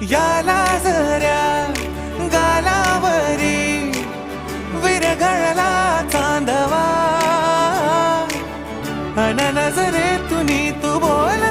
याला जऱ्या गालावरी विरघळला चांदवा. अन नजरेतून तू बोल